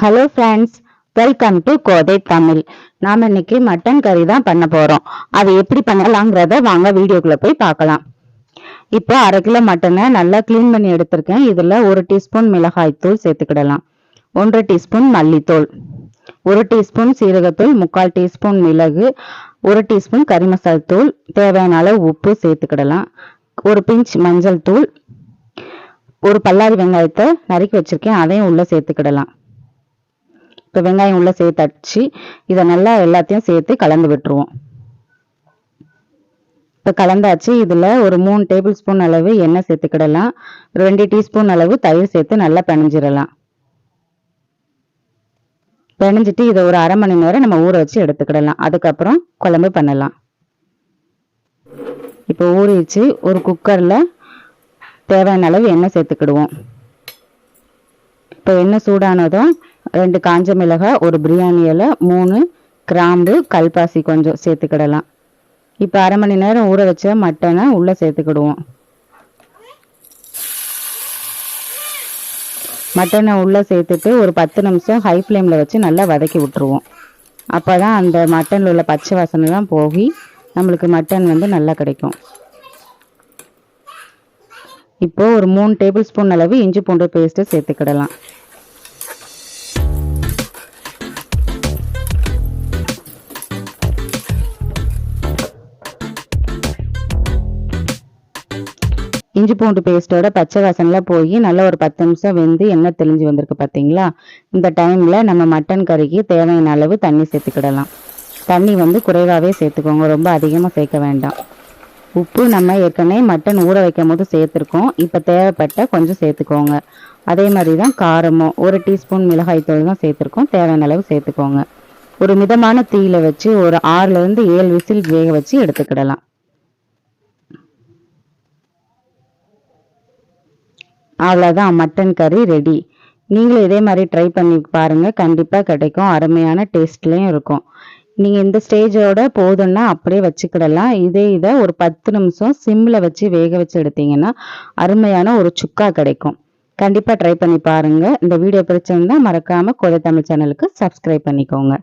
Hello friends welcome to Kothai Tamil நாம இன்னைக்கு mutton கறி தான் பண்ண போறோம். அது எப்படி பண்ணலாங்கிறத வாங்க வீடியோக்குள்ள போய் பார்க்கலாம். இப்போ அரை கிலோ மட்டனை நல்லா க்ளீன் பண்ணி எடுத்திருக்கேன். இதுல ஒரு டீஸ்பூன் மிளகாய் தூள் சேர்த்துக்கிடலாம். ஒன்றரை டீஸ்பூன் மல்லித்தூள் ஒரு டீஸ்பூன் சீரகத்தூள் முக்கால் டீஸ்பூன் மிளகு ஒரு டீஸ்பூன் கறி மசால் தூள் தேவையான அளவு உப்பு சேர்த்துக்கிடலாம். ஒரு பிஞ்ச் மஞ்சள் தூள் ஒரு பல்லாரி வெங்காயத்தை நறுக்கி வச்சிருக்கேன். அதையும் உள்ள சேர்த்துக்கிடலாம். இப்போ வெங்காயம் உள்ள சேர்த்தாச்சு. இதை நல்லா எல்லாத்தையும் சேர்த்து கலந்து விட்டுருவோம். இப்போ கலந்தாச்சு. இதில் ஒரு மூணு டேபிள் ஸ்பூன் அளவு எண்ணெய் சேர்த்துக்கிடலாம். ரெண்டு டீஸ்பூன் அளவு தயிர் சேர்த்து நல்லா பிணைஞ்சிடலாம் பிணைஞ்சிட்டு இதை ஒரு அரை மணி நேரம் நம்ம ஊற வச்சு எடுத்துக்கிடலாம். அதுக்கப்புறம் குழம்பு பண்ணலாம். இப்போ ஊறிச்சு ஒரு குக்கரில் தேவையான அளவு எண்ணெய் சேர்த்துக்கிடுவோம். இப்போ எண்ணெய் சூடானதும் ரெண்டு காஞ்ச மிளகாய் ஒரு பிரியாணி இலை மூணு கிராம்பு கல்பாசி கொஞ்சம் சேர்த்துக்கிடலாம். இப்போ அரை மணி நேரம் ஊற வச்ச மட்டனை உள்ளே சேர்த்துக்கிடுவோம். மட்டனை உள்ளே சேர்த்துட்டு ஒரு பத்து நிமிஷம் ஹை ஃப்ளேமில் வச்சு நல்லா வதக்கி விட்டுருவோம். அப்போ தான் அந்த மட்டனில் உள்ள பச்சை வாசனைலாம் போகி நம்மளுக்கு மட்டன் வந்து நல்லா கிடைக்கும். இப்போ ஒரு மூணு டேபிள் ஸ்பூன் அளவு இஞ்சி பூண்டு பேஸ்ட்டு சேர்த்துக்கிடலாம். இஞ்சி பூண்டு பேஸ்ட்டோட பச்சை வாசனைலாம் போய் நல்லா ஒரு பத்து நிமிஷம் வெந்து எண்ணெய் தெளிஞ்சு வந்திருக்கு பார்த்தீங்களா இந்த டைமில் நம்ம மட்டன் கறிக்கு தேவையான அளவு தண்ணி சேர்த்துக்கிடலாம். தண்ணி வந்து குறைவாகவே சேர்த்துக்கோங்க ரொம்ப அதிகமாக சேர்க்க வேண்டாம். உப்பு நம்ம ஏற்கனவே மட்டன் ஊற வைக்கும் போது சேர்த்துருக்கோம். இப்போ தேவைப்பட்ட கொஞ்சம் சேர்த்துக்கோங்க. அதே மாதிரி தான் காரமும். ஒரு டீஸ்பூன் மிளகாய் தூள் தான் சேர்த்துருக்கோம். தேவையான அளவு சேர்த்துக்கோங்க. ஒரு மிதமான தீயில வச்சு ஒரு ஆறுலேருந்து ஏழு விசில் வேக வச்சு எடுத்துக்கிடலாம். அவ்வளோதான் மட்டன் கறி ரெடி நீங்களும் இதே மாதிரி ட்ரை பண்ணி பாருங்கள் கண்டிப்பாக கிடைக்கும். அருமையான டேஸ்ட்லேயும் இருக்கும். நீங்கள் இந்த ஸ்டேஜோட போதும்னா அப்படியே வச்சுக்கிடலாம். இதே இதை ஒரு பத்து நிமிஷம் சிம்மில் வச்சு வேக வச்சு எடுத்தீங்கன்னா அருமையான ஒரு சுக்கா கிடைக்கும். கண்டிப்பாக ட்ரை பண்ணி பாருங்க. இந்த வீடியோ பிடிச்சிருந்தா மறக்காமல் கோதை தமிழ் சேனலுக்கு சப்ஸ்கிரைப் பண்ணிக்கோங்க.